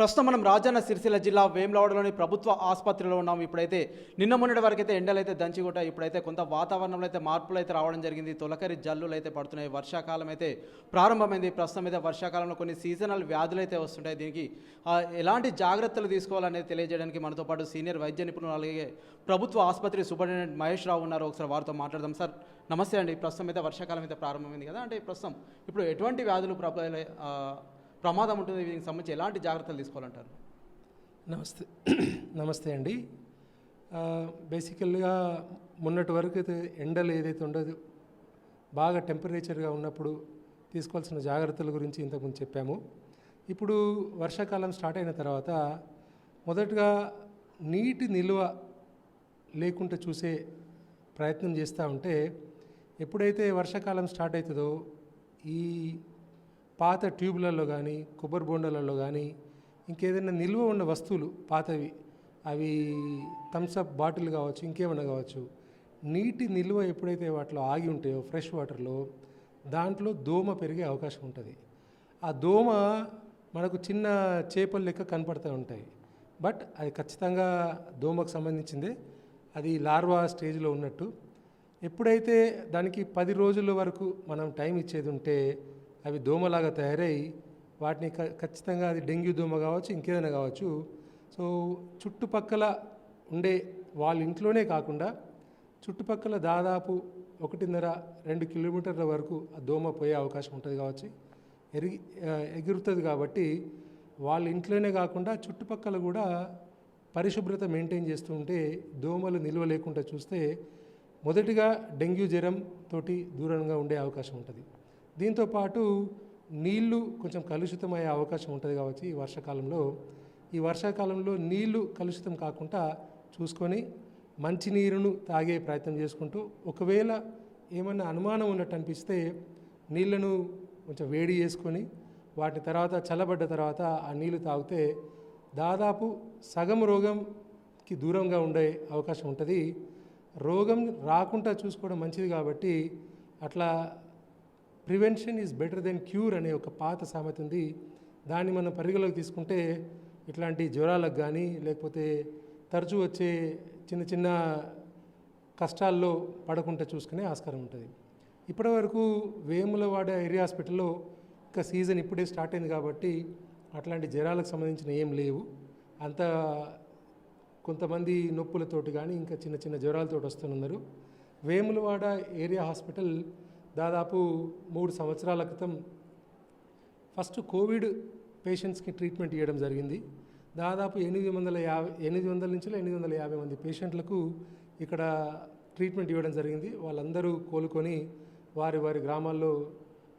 ప్రస్తుతం మనం రాజన్న సిరిసిల్ల జిల్లా వేములవాడలోని ప్రభుత్వ ఆసుపత్రిలో ఉన్నాం. ఇప్పుడైతే నిన్న మొన్నటి వరకు అయితే ఎండలు అయితే దంచిగుట ఇప్పుడైతే కొంత వాతావరణంలో అయితే మార్పులు అయితే రావడం జరిగింది. తొలకరి జల్లులు అయితే పడుతున్నాయి. వర్షాకాలం అయితే ప్రారంభమైంది. ప్రస్తుతం అయితే వర్షాకాలంలో కొన్ని సీజనల్ వ్యాధులు అయితే వస్తుంటాయి. దీనికి ఎలాంటి జాగ్రత్తలు తీసుకోవాలనేది తెలియజేయడానికి మనతో పాటు సీనియర్ వైద్య నిపుణులు అలాగే ప్రభుత్వ ఆసుపత్రి సూపరింటెండెంట్ మహేష్ రావు ఉన్నారు. ఒకసారి వారితో మాట్లాడదాం. సార్ నమస్తే అండి. ప్రస్తుతం అయితే వర్షాకాలం అయితే ప్రారంభమైంది కదా. అంటే ప్రస్తుతం ఇప్పుడు ఎటువంటి వ్యాధులు ప్రబల ప్రమాదం ఉంటుంది దీనికి సంబంధించి ఎలాంటి జాగ్రత్తలు తీసుకోవాలంటారు? నమస్తే నమస్తే అండి. బేసికల్గా మొన్నటి వరకు అయితే ఎండలు ఏదైతే ఉండదు బాగా టెంపరేచర్గా ఉన్నప్పుడు తీసుకోవాల్సిన జాగ్రత్తల గురించి ఇంతకుముందు చెప్పాము. ఇప్పుడు వర్షాకాలం స్టార్ట్ అయిన తర్వాత మొదటగా నీటి నిల్వ లేకుండా చూసే ప్రయత్నం చేస్తూ ఉంటే ఎప్పుడైతే వర్షాకాలం స్టార్ట్ అవుతుందో ఈ పాత ట్యూబ్లలో కానీ కొబ్బరి బొండలలో కానీ ఇంకేదైనా నిల్వ ఉన్న వస్తువులు పాతవి అవి థమ్స్అప్ బాటిల్ కావచ్చు ఇంకేమైనా కావచ్చు నీటి నిల్వ ఎప్పుడైతే వాటిలో ఆగి ఉంటాయో ఫ్రెష్ వాటర్లో దాంట్లో దోమ పెరిగే అవకాశం ఉంటుంది. ఆ దోమ మనకు చిన్న చేపల లెక్క కనపడుతూ ఉంటాయి. బట్ అది ఖచ్చితంగా దోమకు సంబంధించిందే. అది లార్వా స్టేజ్లో ఉన్నట్టు. ఎప్పుడైతే దానికి పది రోజుల వరకు మనం టైం ఇచ్చేది ఉంటే అవి దోమలాగా తయారై వాటిని క- ఖచ్చితంగా అది డెంగ్యూ దోమ కావచ్చు ఇంకేదైనా కావచ్చు. సో చుట్టుపక్కల ఉండే వాళ్ళ ఇంట్లోనే కాకుండా చుట్టుపక్కల దాదాపు ఒకటిన్నర రెండు కిలోమీటర్ల వరకు ఆ దోమ పోయే అవకాశం ఉంటుంది కావచ్చు. ఎరిగి ఎగురుతుంది కాబట్టి వాళ్ళ ఇంట్లోనే కాకుండా చుట్టుపక్కల కూడా పరిశుభ్రత మెయింటైన్ చేస్తూ ఉంటే దోమలు నిల్వ లేకుండా చూస్తే మొదటిగా డెంగ్యూ జ్వరం తోటి దూరంగా ఉండే అవకాశం ఉంటుంది. దీంతోపాటు నీళ్ళు కొంచెం కలుషితమయ్యే అవకాశం ఉంటుంది కాబట్టి ఈ వర్షాకాలంలో. ఈ వర్షాకాలంలో నీళ్ళు కలుషితం కాకుండా చూసుకొని మంచినీరును తాగే ప్రయత్నం చేసుకుంటూ ఒకవేళ ఏమైనా అనుమానం ఉన్నట్టు అనిపిస్తే నీళ్ళను కొంచెం వేడి చేసుకొని వాటి తర్వాత చల్లబడ్డ తర్వాత ఆ నీళ్ళు తాగితే దాదాపు సగం రోగంకి దూరంగా ఉండే అవకాశం ఉంటుంది. రోగం రాకుండా చూసుకోవడం మంచిది కాబట్టి అట్లా prevention is better than cure అనే ఒక పాత సామెత ఉంది. దాన్ని మనం పరిగణలోకి తీసుకుంటే ఇట్లాంటి జ్వరాలకు కానీ లేకపోతే తరచూ వచ్చే చిన్న చిన్న కష్టాల్లో పడకుండా చూసుకునే ఆస్కారం ఉంటుంది. ఇప్పటివరకు వేములవాడ ఏరియా హాస్పిటల్లో ఇంకా సీజన్ ఇప్పుడే స్టార్ట్ అయింది కాబట్టి అట్లాంటి జ్వరాలకు సంబంధించిన ఏం లేవు. అంత కొంతమంది నొప్పులతోటి కానీ ఇంకా చిన్న చిన్న జ్వరాలతోటి వస్తున్నారు. వేములవాడ ఏరియా హాస్పిటల్ దాదాపు మూడు సంవత్సరాల క్రితం ఫస్ట్ కోవిడ్ పేషెంట్స్కి ట్రీట్మెంట్ ఇవ్వడం జరిగింది. దాదాపు ఎనిమిది వందల యాభై ఎనిమిది వందల నుంచి ఎనిమిది వందల యాభై మంది పేషెంట్లకు ఇక్కడ ట్రీట్మెంట్ ఇవ్వడం జరిగింది. వాళ్ళందరూ కోలుకొని వారి వారి గ్రామాల్లో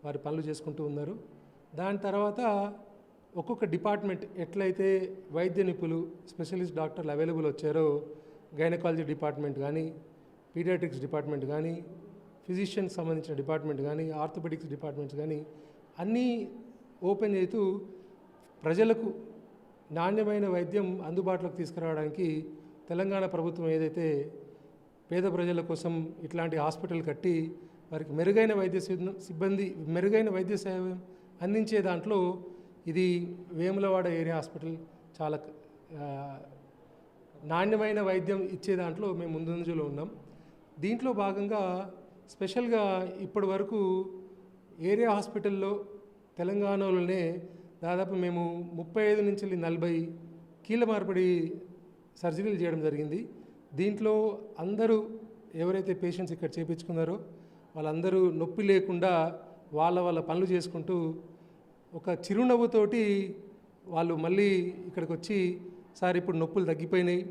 వారి పనులు చేసుకుంటూ ఉన్నారు. దాని తర్వాత ఒక్కొక్క డిపార్ట్మెంట్ ఎట్లయితే వైద్య నిపుణులు స్పెషలిస్ట్ డాక్టర్లు అవైలబుల్ వచ్చారో గైనకాలజీ డిపార్ట్మెంట్ కానీ పీడియాట్రిక్స్ డిపార్ట్మెంట్ కానీ ఫిజిషియన్కి సంబంధించిన డిపార్ట్మెంట్ కానీ ఆర్థోపెడిక్స్ డిపార్ట్మెంట్స్ కానీ అన్నీ ఓపెన్ చేస్తూ ప్రజలకు నాణ్యమైన వైద్యం అందుబాటులోకి తీసుకురావడానికి తెలంగాణ ప్రభుత్వం ఏదైతే పేద ప్రజల కోసం ఇట్లాంటి హాస్పిటల్ కట్టి వారికి మెరుగైన వైద్య సిబ్బంది మెరుగైన వైద్య సేవ అందించే దాంట్లో ఇది వేములవాడ ఏరియా హాస్పిటల్ చాలా నాణ్యమైన వైద్యం ఇచ్చే దాంట్లో మేము ముందంజలో ఉన్నాం. దీంట్లో భాగంగా స్పెషల్గా ఇప్పటి వరకు ఏరియా హాస్పిటల్లో తెలంగాణలోనే దాదాపు మేము ముప్పై ఐదు నుంచి నలభై కీళ్ళ మార్పిడి సర్జరీలు చేయడం జరిగింది. దీంట్లో అందరూ ఎవరైతే పేషెంట్స్ ఇక్కడ చేపించుకున్నారో వాళ్ళందరూ నొప్పి లేకుండా వాళ్ళ వాళ్ళ పనులు చేసుకుంటూ ఒక చిరునవ్వుతోటి వాళ్ళు మళ్ళీ ఇక్కడికి వచ్చి సార్ ఇప్పుడు నొప్పులు తగ్గిపోయినాయి.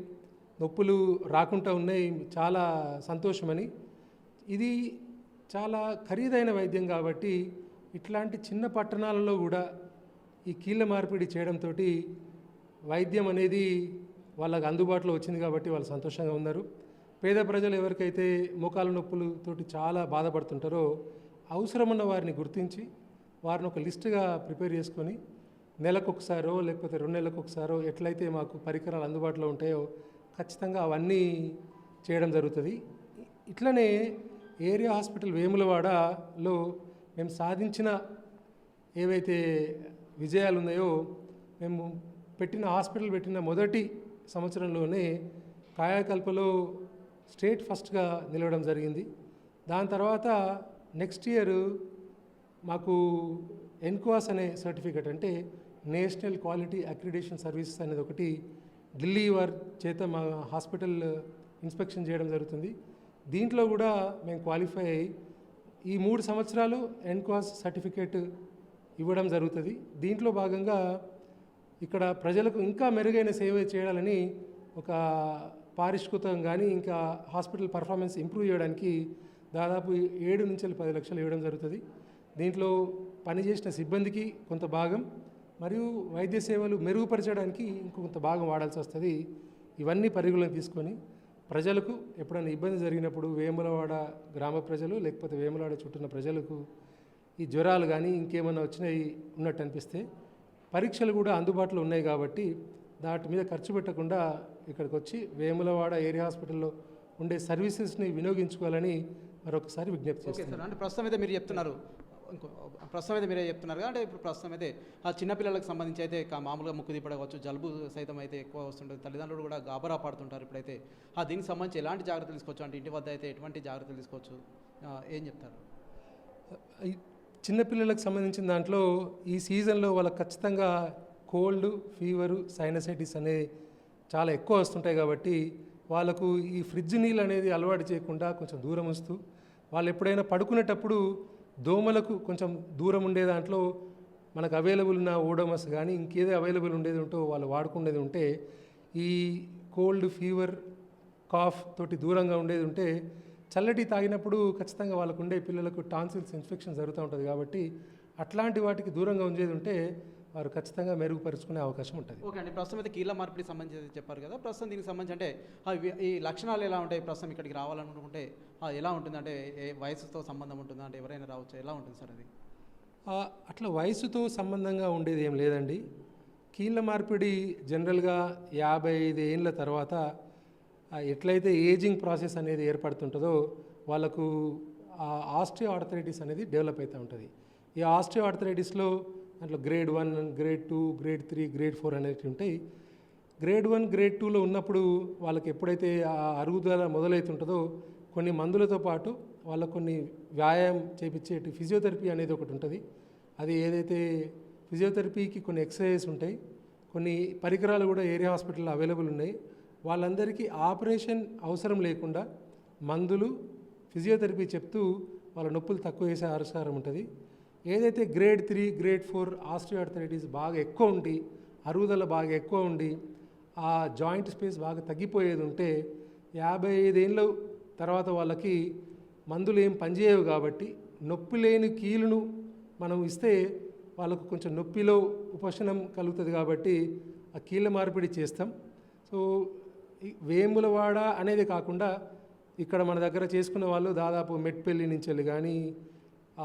నొప్పులు రాకుండా ఉన్నాయి. చాలా సంతోషమని ఇది చాలా ఖరీదైన వైద్యం కాబట్టి ఇట్లాంటి చిన్న పట్టణాలలో కూడా ఈ కీళ్ళ మార్పిడి చేయడంతో వైద్యం అనేది వాళ్ళకి అందుబాటులో వచ్చింది కాబట్టి వాళ్ళు సంతోషంగా ఉన్నారు. పేద ప్రజలు ఎవరికైతే మోకాల నొప్పులతోటి చాలా బాధపడుతుంటారో అవసరమున్న వారిని గుర్తించి వారిని ఒక లిస్టుగా ప్రిపేర్ చేసుకొని నెలకొకసారో లేకపోతే రెండు నెలలకు ఒకసారో ఎట్లయితే మాకు పరికరాలు అందుబాటులో ఉంటాయో ఖచ్చితంగా అవన్నీ చేయడం జరుగుతుంది. ఇట్లనే ఏరియా హాస్పిటల్ వేములవాడలో మేము సాధించిన ఏవైతే విజయాలు ఉన్నాయో మేము పెట్టిన హాస్పిటల్ పెట్టిన మొదటి సంవత్సరంలోనే కాయాకల్పలో స్టేట్ ఫస్ట్గా నిలవడం జరిగింది. దాని తర్వాత నెక్స్ట్ ఇయర్ మాకు ఎన్క్వాస్ అనే సర్టిఫికెట్ అంటే నేషనల్ క్వాలిటీ అక్రిడేషన్ సర్వీసెస్ అనేది ఒకటి ఢిల్లీ వారి చేత మా హాస్పిటల్ ఇన్స్పెక్షన్ చేయడం జరుగుతుంది. దీంట్లో కూడా మేము క్వాలిఫై అయ్యి ఈ మూడు సంవత్సరాలు ఎన్క్వాస్ సర్టిఫికేట్ ఇవ్వడం జరుగుతుంది. దీంట్లో భాగంగా ఇక్కడ ప్రజలకు ఇంకా మెరుగైన సేవ చేయాలని ఒక పారిష్కృతం కానీ ఇంకా హాస్పిటల్ పర్ఫార్మెన్స్ ఇంప్రూవ్ చేయడానికి దాదాపు ఏడు నుంచి పది లక్షలు ఇవ్వడం జరుగుతుంది. దీంట్లో పనిచేసిన సిబ్బందికి కొంత భాగం మరియు వైద్య సేవలు మెరుగుపరచడానికి ఇంకొంత భాగం వాడాల్సి వస్తుంది. ఇవన్నీ పరిగణలోకి తీసుకొని ప్రజలకు ఎప్పుడైనా ఇబ్బంది జరిగినప్పుడు వేములవాడ గ్రామ ప్రజలు లేకపోతే వేములవాడ చుట్టూన్న ప్రజలకు ఈ జ్వరాలు కానీ ఇంకేమైనా వచ్చినాయి ఉన్నట్టు అనిపిస్తే పరీక్షలు కూడా అందుబాటులో ఉన్నాయి కాబట్టి దాటి మీద ఖర్చు పెట్టకుండా ఇక్కడికి వచ్చి వేములవాడ ఏరియా హాస్పిటల్లో ఉండే సర్వీసెస్ని వినియోగించుకోవాలని మరొకసారి విజ్ఞప్తి చేస్తాను అంటే ప్రస్తుతం అయితే మీరు చెప్తున్నారు ఇంకో ప్రస్తుతం అయితే మీరే చెప్తున్నారు అంటే ఇప్పుడు ప్రస్తుతం అయితే ఆ చిన్నపిల్లలకు సంబంధించి అయితే మామూలుగా ముక్కు దిప్పడవచ్చు జలుబు సైతం అయితే ఎక్కువ వస్తుంటుంది తల్లిదండ్రులు కూడా గాబరా పడుతుంటారు ఇప్పుడైతే. ఆ దీనికి సంబంధించి ఎలాంటి జాగ్రత్తలు తీసుకోవచ్చు? అంటే ఇంటి వద్ద అయితే ఎటువంటి జాగ్రత్తలు తీసుకోవచ్చు? ఏం చెప్తారు? చిన్నపిల్లలకు సంబంధించిన దాంట్లో ఈ సీజన్లో వాళ్ళకి ఖచ్చితంగా కోల్డ్ ఫీవరు సైనసైటిస్ అనేవి చాలా ఎక్కువ వస్తుంటాయి కాబట్టి వాళ్ళకు ఈ ఫ్రిడ్జ్ నీళ్ళు అనేది అలవాటు చేయకుండా కొంచెం దూరం వస్తూ వాళ్ళు ఎప్పుడైనా పడుకునేటప్పుడు దోమలకు కొంచెం దూరం ఉండే దాంట్లో మనకు అవైలబుల్ ఉన్న ఓడోమస్ కానీ ఇంకేదో అవైలబుల్ ఉండేది ఉంటో వాళ్ళు వాడుకునేది ఉంటే ఈ కోల్డ్ ఫీవర్ కాఫ్ తోటి దూరంగా ఉండేది ఉంటే చల్లటి తాగినప్పుడు ఖచ్చితంగా వాళ్ళకు ఉండే పిల్లలకు టాన్సిల్స్ ఇన్ఫెక్షన్ జరుగుతూ ఉంటుంది కాబట్టి అట్లాంటి వాటికి దూరంగా ఉండేది ఉంటే వారు ఖచ్చితంగా మెరుగుపరుచుకునే అవకాశం ఉంటుంది. ఓకే అండి. ప్రస్తుతం అయితే కీళ్ళ మార్పిడి సంబంధించి చెప్పారు కదా. ప్రస్తుతం దీనికి సంబంధించి అంటే ఈ లక్షణాలు ఎలా ఉంటాయి? ప్రస్తుతం ఇక్కడికి రావాలనుకుంటే ఎలా ఉంటుంది? అంటే ఏ వయసుతో సంబంధం ఉంటుందా? అంటే ఎవరైనా రావచ్చు? ఎలా ఉంటుంది సార్ అది? అట్లా వయసుతో సంబంధంగా ఉండేది ఏం లేదండి. కీళ్ళ మార్పిడి జనరల్గా యాభై ఐదు ఏళ్ళ తర్వాత ఎట్లయితే ఏజింగ్ ప్రాసెస్ అనేది ఏర్పడుతుంటుందో వాళ్ళకు ఆస్ట్రియో ఆర్థరైటిస్ అనేది డెవలప్ అవుతూ ఉంటుంది. ఈ ఆస్ట్రియో ఆర్థరైటిస్లో దాంట్లో grade one grade two grade three grade four అనేవి ఉంటాయి. గ్రేడ్ వన్ గ్రేడ్ టూలో ఉన్నప్పుడు వాళ్ళకి ఎప్పుడైతే ఆ అరుగుదల మొదలవుతుంటుందో కొన్ని మందులతో పాటు వాళ్ళకు కొన్ని వ్యాయామం చేపించేటి ఫిజియోథెరపీ అనేది ఒకటి ఉంటుంది. అది ఏదైతే ఫిజియోథెరపీకి కొన్ని ఎక్సర్సైజెస్ ఉంటాయి కొన్ని పరికరాలు కూడా ఏరియా హాస్పిటల్లో అవైలబుల్ ఉన్నాయి. వాళ్ళందరికీ ఆపరేషన్ అవసరం లేకుండా మందులు ఫిజియోథెరపీ చెప్తూ వాళ్ళ నొప్పులు తక్కువ చేసే ఆస్కారం ఉంటుంది. ఏదైతే grade three grade four osteoarthritis బాగా ఎక్కువ ఉండి అరుగుదల బాగా ఎక్కువ ఉండి ఆ జాయింట్ స్పేస్ బాగా తగ్గిపోయేది ఉంటే యాభై ఐదేళ్ళ తర్వాత వాళ్ళకి మందులు ఏం పనిచేయవు కాబట్టి నొప్పి లేని కీలును మనం ఇస్తే వాళ్ళకు కొంచెం నొప్పిలో ఉపశమనం కలుగుతుంది కాబట్టి ఆ కీళ్ళ మార్పిడి చేస్తాం. సో వేములవాడ అనేది కాకుండా ఇక్కడ మన దగ్గర చేసుకున్న వాళ్ళు దాదాపు మెట్పెల్లి నుంచి వెళ్ళి కానీ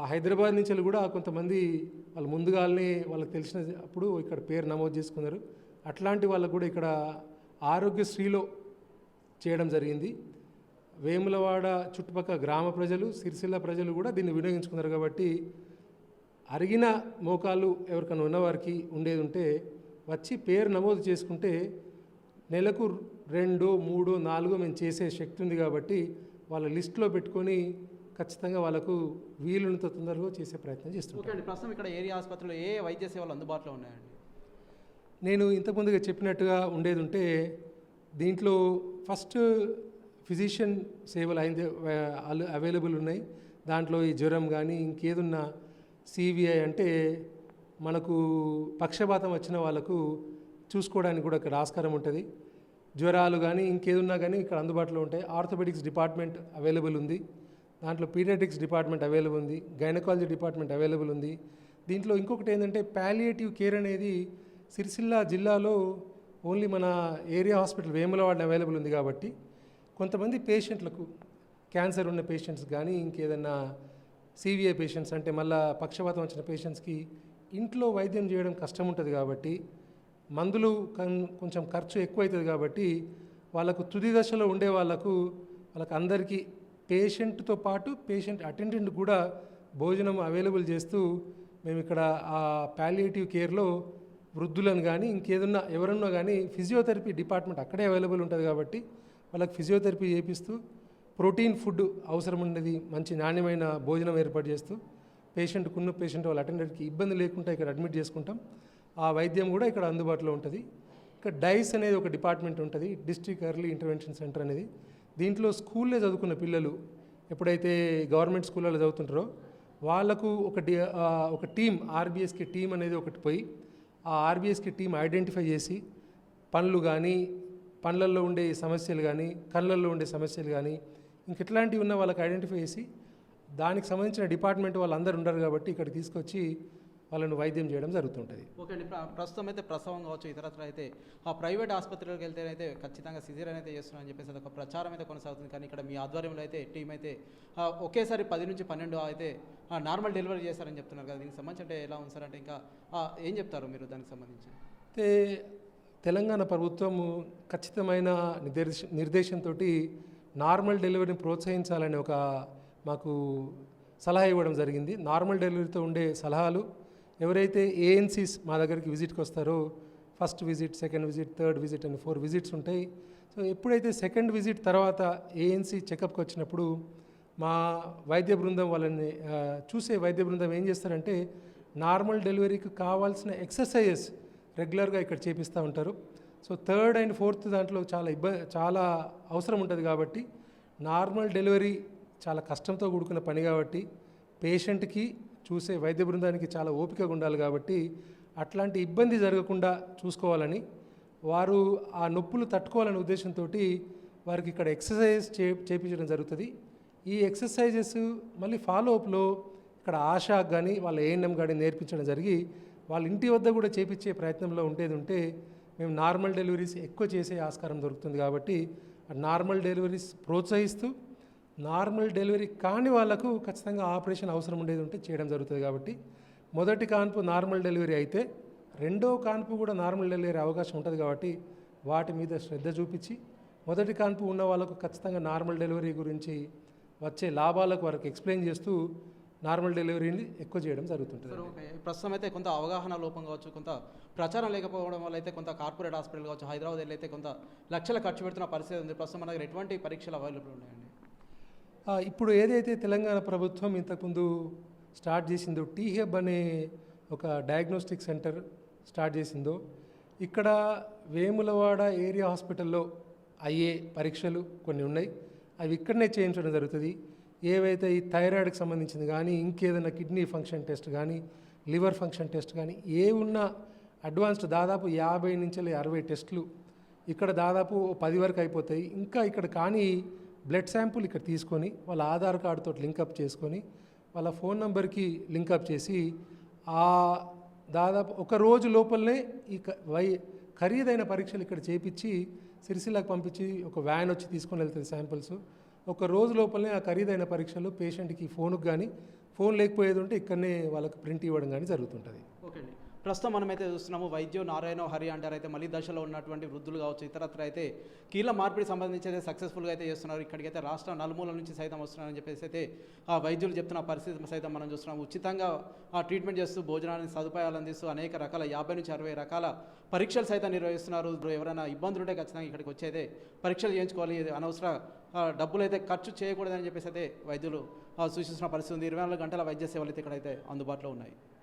హైదరాబాద్ నుంచి వెళ్ళి కూడా కొంతమంది వాళ్ళు ముందుగానే వాళ్ళకి తెలిసిన అప్పుడు ఇక్కడ పేరు నమోదు చేసుకున్నారు. అట్లాంటి వాళ్ళకు కూడా ఇక్కడ ఆరోగ్యశ్రీలో చేయడం జరిగింది. వేములవాడ చుట్టుపక్కల గ్రామ ప్రజలు సిరిసిల్ల ప్రజలు కూడా దీన్ని వినియోగించుకున్నారు కాబట్టి అరిగిన మోకాలు ఎవరికైనా ఉన్నవారికి ఉండేది ఉంటే వచ్చి పేరు నమోదు చేసుకుంటే నెలకు రెండు మూడో నాలుగో మేము చేసే శక్తి ఉంది కాబట్టి వాళ్ళ లిస్టులో పెట్టుకొని ఖచ్చితంగా వాళ్ళకు వీలునంత తొందరగా చేసే ప్రయత్నం చేస్తున్నాం ఓకే అండి ప్రస్తుతం ఇక్కడ ఏరియా ఆసుపత్రిలో ఏ వైద్య సేవలు అందుబాటులో ఉన్నాయండి? నేను ఇంతకుముందుగా చెప్పినట్టుగా ఉండేది ఉంటే దీంట్లో ఫస్ట్ ఫిజిషియన్ సేవలు అయితే అవైలబుల్ ఉన్నాయి. దాంట్లో ఈ జ్వరం కానీ ఇంకేదున్నా సివిఐ అంటే మనకు పక్షపాతం వచ్చిన వాళ్ళకు చూసుకోవడానికి కూడా ఇక్కడ ఆస్కారం ఉంటుంది. జ్వరాలు కానీ ఇంకేదున్నా కానీ ఇక్కడ అందుబాటులో ఉంటాయి. ఆర్థోపెడిక్స్ డిపార్ట్మెంట్ అవైలబుల్ ఉంది. దాంట్లో పీడియాటిక్స్ డిపార్ట్మెంట్ అవైలబుల్ ఉంది గైనకాలజీ డిపార్ట్మెంట్ అవైలబుల్ ఉంది. దీంట్లో ఇంకొకటి ఏంటంటే పాలియేటివ్ కేర్ అనేది సిరిసిల్ల జిల్లాలో ఓన్లీ మన ఏరియా హాస్పిటల్ వేములవాడ అవైలబుల్ ఉంది కాబట్టి కొంతమంది పేషెంట్లకు క్యాన్సర్ ఉన్న పేషెంట్స్ కానీ ఇంకేదన్నా సీవియర్ పేషెంట్స్ అంటే మళ్ళా పక్షపాతం వచ్చిన పేషెంట్స్కి ఇంట్లో వైద్యం చేయడం కష్టం ఉంటుంది కాబట్టి మందులు కన్- కొంచెం ఖర్చు ఎక్కువ అవుతుంది కాబట్టి వాళ్ళకు తుది దశలో ఉండే వాళ్ళకు వాళ్ళకి అందరికీ పేషెంట్తో పాటు పేషెంట్ అటెండెంట్ కూడా భోజనం అవైలబుల్ చేస్తూ మేము ఇక్కడ ఆ పాలియేటివ్ కేర్లో వృద్ధులను కానీ ఇంకేదన్నా ఎవరన్నా కానీ ఫిజియోథెరపీ డిపార్ట్మెంట్ అక్కడే అవైలబుల్ ఉంటుంది కాబట్టి వాళ్ళకి ఫిజియోథెరపీ చేపిస్తూ ప్రోటీన్ ఫుడ్ అవసరం ఉన్నది మంచి నాణ్యమైన భోజనం ఏర్పాటు చేస్తూ పేషెంట్కు ఉన్న పేషెంట్ వాళ్ళ అటెండర్కి ఇబ్బంది లేకుండా ఇక్కడ అడ్మిట్ చేసుకుంటాం. ఆ వైద్యం కూడా ఇక్కడ అందుబాటులో ఉంటుంది. ఇక్కడ డైస్ అనేది ఒక డిపార్ట్మెంట్ ఉంటుంది డిస్ట్రిక్ట్ ఎర్లీ ఇంటర్వెన్షన్ సెంటర్ అనేది. దీంట్లో స్కూల్లో చదువుకున్న పిల్లలు ఎప్పుడైతే గవర్నమెంట్ స్కూళ్ళలో చదువుతుంటారో వాళ్ళకు ఒక ఒక టీం ఆర్బీఎస్కి టీం అనేది ఒకటి పోయి ఆ ఆర్బీఎస్కి టీం ఐడెంటిఫై చేసి పనులు కానీ పనులలో ఉండే సమస్యలు కానీ కళ్ళల్లో ఉండే సమస్యలు కానీ ఇంక ఇట్లాంటివి ఉన్న వాళ్ళకి ఐడెంటిఫై చేసి దానికి సంబంధించిన డిపార్ట్మెంట్ వాళ్ళందరూ ఉండరు కాబట్టి ఇక్కడ తీసుకొచ్చి వాళ్ళను వైద్యం చేయడం జరుగుతుంటుంది. ఓకే అండి. ప్ర- ప్రస్తుతం అయితే ప్రసవం కావచ్చు ఇతరత్ర అయితే ఆ ప్రైవేట్ ఆసుపత్రులకు వెళ్తే అయితే ఖచ్చితంగా సిజేరియన్ అయితే చేస్తున్నారని చెప్పేసి అదొక ప్రచారం అయితే కొనసాగుతుంది. కానీ ఇక్కడ మీ ఆధ్వర్యంలో అయితే టీం అయితే ఒకేసారి పది నుంచి పన్నెండు అయితే నార్మల్ డెలివరీ చేస్తారని చెప్తున్నారు కదా. దీనికి సంబంధించి అంటే ఎలా ఉంది సార్? అంటే ఇంకా ఏం చెప్తారు మీరు దానికి సంబంధించి? అయితే తెలంగాణ ప్రభుత్వము ఖచ్చితమైన నిర్దేశ నిర్దేశంతో నార్మల్ డెలివరీని ప్రోత్సహించాలని ఒక మాకు సలహా ఇవ్వడం జరిగింది. నార్మల్ డెలివరీతో ఉండే సలహాలు ఎవరైతే ఏఎన్సీస్ మా దగ్గరికి విజిట్కి వస్తారో first visit second visit third visit అని ఫోర్ విజిట్స్ ఉంటాయి. సో ఎప్పుడైతే సెకండ్ విజిట్ తర్వాత ఏఎన్సీ చెకప్కి వచ్చినప్పుడు మా వైద్య బృందం వాళ్ళని చూసే వైద్య బృందం ఏం చేస్తారంటే నార్మల్ డెలివరీకి కావాల్సిన ఎక్సర్సైజెస్ రెగ్యులర్గా ఇక్కడ చేపిస్తూ ఉంటారు. సో థర్డ్ అండ్ ఫోర్త్ దాంట్లో చాలా ఇబ్బ చాలా అవసరం ఉంటుంది కాబట్టి నార్మల్ డెలివరీ చాలా కష్టంతో కూడుకున్న పని కాబట్టి పేషెంట్కి చూసే వైద్య బృందానికి చాలా ఓపికగా ఉండాలి కాబట్టి అట్లాంటి ఇబ్బంది జరగకుండా చూసుకోవాలని వారు ఆ నొప్పులు తట్టుకోవాలనే ఉద్దేశంతో వారికి ఇక్కడ ఎక్సర్సైజ్ చే చేపించడం జరుగుతుంది. ఈ ఎక్సర్సైజెస్ మళ్ళీ ఫాలో అప్లో ఇక్కడ ఆశా కానీ వాళ్ళ ఏఎన్ఎం కానీ నేర్పించడం జరిగి వాళ్ళ ఇంటి వద్ద కూడా చేపించే ప్రయత్నంలో ఉండేది ఉంటే మేము నార్మల్ డెలివరీస్ ఎక్కువ చేసే ఆస్కారం దొరుకుతుంది కాబట్టి ఆ నార్మల్ డెలివరీస్ ప్రోత్సహిస్తూ నార్మల్ డెలివరీ కాని వాళ్ళకు ఖచ్చితంగా ఆపరేషన్ అవసరం ఉండేది ఉంటే చేయడం జరుగుతుంది కాబట్టి మొదటి కాన్పు నార్మల్ డెలివరీ అయితే రెండో కాన్పు కూడా నార్మల్ డెలివరీ అవకాశం ఉంటుంది కాబట్టి వాటి మీద శ్రద్ధ చూపించి మొదటి కాన్పు ఉన్న వాళ్ళకు ఖచ్చితంగా నార్మల్ డెలివరీ గురించి వచ్చే లాభాలకు వారికి ఎక్స్ప్లెయిన్ చేస్తూ నార్మల్ డెలివరీని ఎక్కువ చేయడం జరుగుతుంటుంది. ఓకే. ప్రస్తుతం అయితే కొంత అవగాహన లోపం కావచ్చు కొంత ప్రచారం లేకపోవడం వల్ల అయితే కొంత కార్పొరేట్ హాస్పిటల్ కావచ్చు హైదరాబాద్ వెళ్ళి అయితే కొంత లక్షలు ఖర్చు పెడుతున్న పరిస్థితి ఉంది. ప్రస్తుతం మన దగ్గర ఎటువంటి పరీక్షలు అవైలబుల్ ఉన్నాయండి? ఇప్పుడు ఏదైతే తెలంగాణ ప్రభుత్వం ఇంతకుముందు స్టార్ట్ చేసిందో టీహెబ్ అనే ఒక డయాగ్నోస్టిక్ సెంటర్ స్టార్ట్ చేసిందో ఇక్కడ వేములవాడ ఏరియా హాస్పిటల్లో అయ్యే పరీక్షలు కొన్ని ఉన్నాయి. అవి ఇక్కడనే చేయించడం జరుగుతుంది. ఏవైతే ఈ థైరాయిడ్కి సంబంధించింది కానీ ఇంకేదైనా కిడ్నీ ఫంక్షన్ టెస్ట్ కానీ లివర్ ఫంక్షన్ టెస్ట్ కానీ ఏ ఉన్న అడ్వాన్స్డ్ దాదాపు యాభై నుంచి అరవై టెస్టులు. ఇక్కడ దాదాపు పది వరకు అయిపోతాయి. ఇంకా ఇక్కడ కానీ బ్లడ్ శాంపుల్ ఇక్కడ తీసుకొని వాళ్ళ ఆధార్ కార్డుతో లింకప్ చేసుకొని వాళ్ళ ఫోన్ నెంబర్కి లింకప్ చేసి ఆ దాదాపు ఒక రోజు లోపలనే ఈ వై ఖరీదైన పరీక్షలు ఇక్కడ చేపించి సిరిసిల్లకు పంపించి ఒక వ్యాన్ వచ్చి తీసుకొని వెళ్తుంది శాంపిల్స్. ఒక రోజు లోపలనే ఆ ఖరీదైన పరీక్షలు పేషెంట్కి ఫోన్కి కానీ ఫోన్ లేకపోయేది ఉంటే ఇక్కడనే వాళ్ళకి ప్రింట్ ఇవ్వడం కానీ జరుగుతుంటుంది. ఓకే ప్రస్తుతం మనమైతే చూస్తున్నాము వైద్యం నారాయణ హరి అంటారు అయితే మళ్ళీ దశలో ఉన్నటువంటి వృద్ధులు కావచ్చు ఇతరత్ర అయితే కీళ్ళ మార్పిడి సంబంధించి అయితే సక్సెస్ఫుల్గా అయితే చేస్తున్నారు. ఇక్కడికైతే రాష్ట్ర నలుమూల నుంచి సైతం వస్తున్నారని చెప్పేసి అయితే ఆ వైద్యులు చెప్తున్న పరిస్థితి సైతం మనం చూస్తున్నాం ఉచితంగా ఆ ట్రీట్మెంట్ చేస్తూ భోజనాన్ని సదుపాయాలు అందిస్తూ అనేక రకాల యాభై నుంచి అరవై రకాల పరీక్షలు సైతం నిర్వహిస్తున్నారు. ఎవరైనా ఇబ్బందులు ఉంటే ఖచ్చితంగా ఇక్కడికి వచ్చి అయితే పరీక్షలు చేయించుకోవాలి. అనవసర డబ్బులు అయితే ఖర్చు చేయకూడదని చెప్పేసి అయితే వైద్యులు సూచిస్తున్న పరిస్థితి ఉంది. ఇరవై నాలుగు గంటల వైద్య సేవలు అయితే ఇక్కడైతే అందుబాటులో ఉన్నాయి.